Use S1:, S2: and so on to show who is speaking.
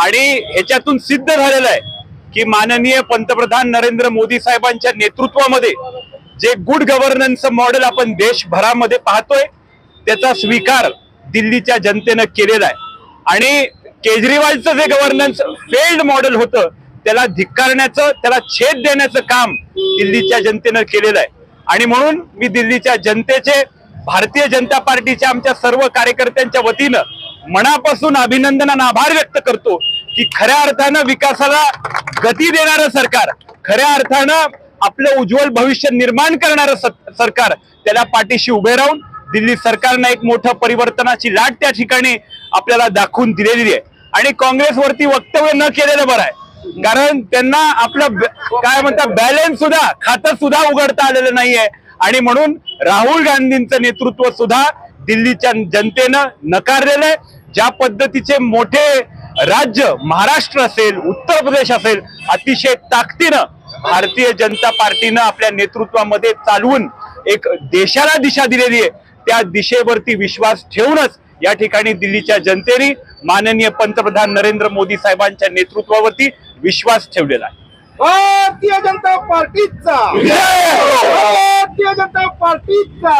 S1: आणि ह्याच्यातून सिद्ध झालेलं आहे की माननीय पंतप्रधान नरेंद्र मोदी साहेबांच्या नेतृत्वामध्ये जे गुड गव्हर्नन्स मॉडेल आपण देशभरामध्ये पाहतोय त्याचा स्वीकार दिल्लीच्या जनतेनं केलेला आहे. आणि केजरीवालचं जे गव्हर्नन्स फेल्ड मॉडेल होतं त्याला धिक्कारण्याचं त्याला छेद देण्याचं काम दिल्लीच्या जनतेनं केलेलं आहे. आणि म्हणून मी दिल्लीच्या जनतेचे भारतीय जनता पार्टीच्या आमच्या सर्व कार्यकर्त्यांच्या वतीनं मनापासून अभिनंदन आभार व्यक्त करतो की खऱ्या अर्थानं विकासाला गती देणारं सरकार खऱ्या अर्थानं आपलं उज्ज्वल भविष्य निर्माण करणारं सरकार त्याला पाठीशी उभे राहून दिल्ली सरकारनं एक मोठं परिवर्तनाची लाट त्या ठिकाणी आपल्याला दाखवून दिलेली आहे. आणि काँग्रेसवरती वक्तव्य न केलेलं बरं आहे. कारण त्यांना आपलं काय म्हणतात बॅलन्स सुद्धा खातं सुद्धा उघडता आलेलं नाहीये. आणि म्हणून राहुल गांधींचं नेतृत्व सुद्धा दिल्लीच्या जनतेनं नकारलेलं आहे. ज्या पद्धतीचे मोठे राज्य महाराष्ट्र असेल उत्तर प्रदेश असेल अतिशय ताकदीनं भारतीय जनता पार्टीनं आपल्या नेतृत्वामध्ये चालवून एक देशाला दिशा दिलेली आहे. त्या दिशेवरती विश्वास ठेवूनच या ठिकाणी दिल्लीच्या जनतेने माननीय पंतप्रधान नरेंद्र मोदी साहेबांच्या नेतृत्वावरती विश्वास ठेवलेला आहे.
S2: भारतीय जनता पार्टीचा!
S1: हो!
S2: भारतीय जनता पार्टीचा!